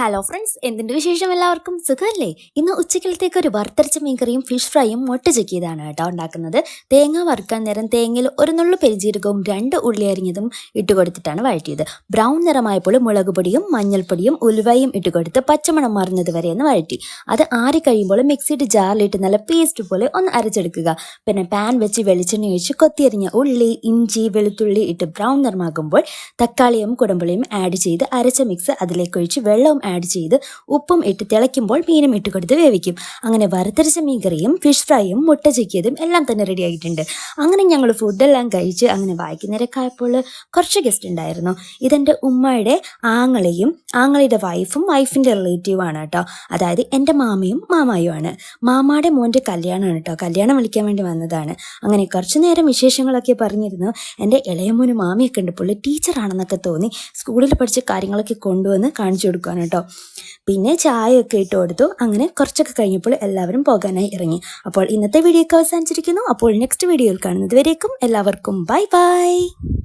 Hello friends എന്തിന്റെ വിശേഷം എല്ലാവർക്കും? സുഖമല്ലേ? ഇന്ന് ഉച്ചക്കലത്തേക്ക് ഒരു വറുത്തരച്ച മീൻകറിയും ഫിഷ് ഫ്രൈയും മുട്ട ചെക്കിയതാണ് കേട്ടോ ഉണ്ടാക്കുന്നത്. തേങ്ങ വറുക്കാൻ നേരം തേങ്ങയിൽ ഒരു നുള്ളു പെരിജീരകവും രണ്ട് ഉള്ളി അരിഞ്ഞതും ഇട്ട് കൊടുത്തിട്ടാണ് വഴറ്റിയത്. ബ്രൗൺ നിറമായപ്പോൾ മുളക് പൊടിയും മഞ്ഞൾപ്പൊടിയും ഉലുവയും ഇട്ട് കൊടുത്ത് പച്ചമണം മാറുന്നത് വരെ ഒന്ന് വഴറ്റി. അത് ആറി കഴിയുമ്പോൾ മിക്സിയുടെ ജാറിലിട്ട് നല്ല പേസ്റ്റ് പോലെ ഒന്ന് അരച്ചെടുക്കുക. പിന്നെ പാൻ വെച്ച് വെളിച്ചെണ്ണ ഒഴിച്ച് കൊത്തിയരിഞ്ഞ ഉള്ളി ഇഞ്ചി വെളുത്തുള്ളി ഇട്ട് ബ്രൗൺ നിറമാകുമ്പോൾ തക്കാളിയും കുടമ്പുളിയും ആഡ് ചെയ്ത് അരച്ച മിക്സ് അതിലേക്ക് ഒഴിച്ച് വെള്ളവും ആഡ് ചെയ്ത് ഉപ്പും ഇട്ട് തിളയ്ക്കുമ്പോൾ മീനും ഇട്ട് കൊടുത്ത് വേവിക്കും. അങ്ങനെ വറുത്തരച്ച മീൻ കറിയും ഫിഷ് ഫ്രൈയും മുട്ട ചിക്കിയതും എല്ലാം തന്നെ റെഡി ആയിട്ടുണ്ട്. അങ്ങനെ ഞങ്ങൾ ഫുഡെല്ലാം കഴിച്ച് അങ്ങനെ വായിക്കുന്നേരക്കായപ്പോൾ കുറച്ച് ഗസ്റ്റ് ഉണ്ടായിരുന്നു. ഇതെന്റെ ഉമ്മയുടെ ആങ്ങളെയും ആങ്ങളയുടെ വൈഫും വൈഫിന്റെ റിലേറ്റീവാണ് കേട്ടോ. അതായത് എന്റെ മാമയും മാമായുമാണ്. മാമാടെ മോന്റെ കല്യാണമാണ് കേട്ടോ. കല്യാണം വിളിക്കാൻ വേണ്ടി വന്നതാണ്. അങ്ങനെ കുറച്ച് നേരം വിശേഷങ്ങളൊക്കെ പറഞ്ഞിരുന്നു. എന്റെ ഇളയമോന് മാമിയൊക്കെ ഉണ്ട്. പുള്ളി ടീച്ചറാണെന്നൊക്കെ തോന്നി. സ്കൂളിൽ പഠിച്ച കാര്യങ്ങളൊക്കെ കൊണ്ടുവന്ന് കാണിച്ചു കൊടുക്കുകയാണ് കേട്ടോ. പിന്നെ ചായയൊക്കെ ഇട്ട് കൊടുത്തു. അങ്ങനെ കുറച്ചൊക്കെ കഴിഞ്ഞപ്പോൾ എല്ലാവരും പോകാനായി ഇറങ്ങി. അപ്പോൾ ഇന്നത്തെ വീഡിയോ ഒക്കെ അവസാനിച്ചിരിക്കുന്നു. അപ്പോൾ നെക്സ്റ്റ് വീഡിയോയിൽ കാണുന്നത് വരേക്കും എല്ലാവർക്കും ബൈ ബൈ